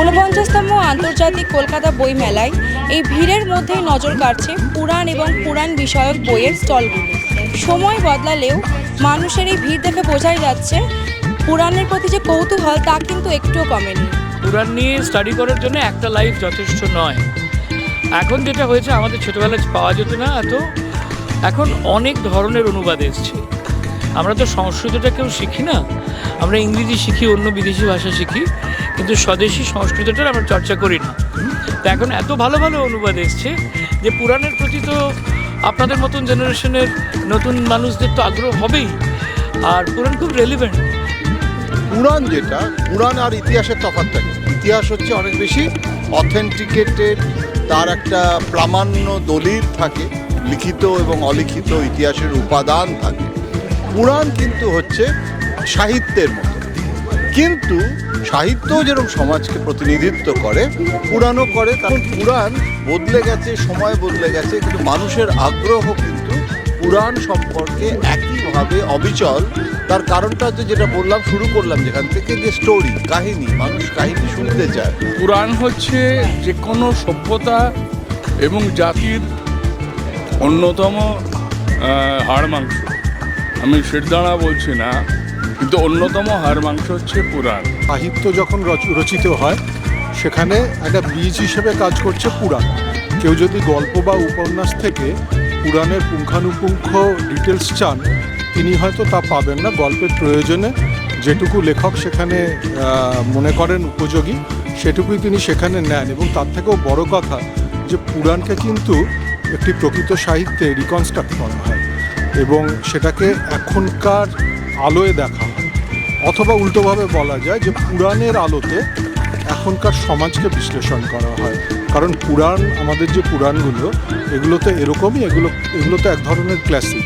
ঊনপঞ্চাশতম আন্তর্জাতিক কলকাতা বই মেলায় এই ভিড়ের মধ্যেই নজর কাড়ছে পুরাণ এবং পুরাণ বিষয়ক বইয়ের স্টলগুলো। সময় বদলালেও মানুষের এই ভিড় দেখে বোঝাই যাচ্ছে, পুরাণের প্রতি যে কৌতূহল তা কিন্তু একটুও কমেনি। পুরাণ নিয়ে স্টাডি করার জন্য একটা লাইফ যথেষ্ট নয়। এখন যেটা হয়েছে, আমাদের ছোটোবেলায় পাওয়া যেত না, এত এখন অনেক ধরনের অনুবাদ এসছে। আমরা তো সংস্কৃতটা কেউ শিখি না, আমরা ইংরেজি শিখি, অন্য বিদেশি ভাষা শিখি। কিন্তু স্বদেশি সংস্কৃতটার আমরা চর্চা করি না। তো এখন এত ভালো ভালো অনুবাদ এসছে যে পুরাণের প্রতি তো আপনাদের মতন জেনারেশনের নতুন মানুষদের তো আগ্রহ হবেই। আর পুরাণ খুব রেলিভেন্ট পুরাণ যেটা, পুরাণ আর ইতিহাসের তফাৎটা কি? ইতিহাস হচ্ছে অনেক বেশি অথেন্টিকেটেড তার একটা প্রামাণ্য দলিল থাকে, লিখিত এবং অলিখিত ইতিহাসের উপাদান থাকে। পুরাণ কিন্তু হচ্ছে সাহিত্যের মতো। কিন্তু সাহিত্য যেরকম সমাজকে প্রতিনিধিত্ব করে, পুরাণও করে, কারণ পুরাণ বদলে গেছে, সময় বদলে গেছে, কিন্তু মানুষের আগ্রহ কিন্তু পুরাণ সম্পর্কে একইভাবে অবিচল। তার কারণটা হচ্ছে যেটা বললাম, শুরু করলাম যেখান থেকে, যে স্টোরি কাহিনী, মানুষ কাহিনী শুনতে চায়। পুরাণ হচ্ছে যে কোনো সভ্যতা এবং জাতির অন্যতম হাড় মাংস আমি শিরদাঁড়া বলছি না। কিন্তু অন্যতম হাড় মাংস হচ্ছে পুরাণ। সাহিত্য যখন রচ- রচিত হয়, সেখানে একটা বীজ হিসেবে কাজ করছে পুরাণ। কেউ যদি গল্প বা উপন্যাস থেকে পুরাণের পুঙ্খানুপুঙ্খ ডিটেলস চান, তিনি হয়তো তা পাবেন না। গল্পের প্রয়োজনে যেটুকু লেখক সেখানে মনে করেন উপযোগী, সেটুকুই তিনি সেখানে নেন। এবং তার থেকেও বড় কথা যে পুরাণকে কিন্তু একটি প্রকৃত সাহিত্যে রিকনস্ট্রাক্ট করা হয়। এবং সেটাকে এখনকার আলোয় দেখা অথবা উল্টোভাবে বলা যায় যে পুরাণের আলোতে এখনকার সমাজকে বিশ্লেষণ করা হয়। কারণ পুরাণ, আমাদের যে পুরাণগুলো এগুলো তো এরকমই, এগুলো এগুলো তো এক ধরনের ক্লাসিক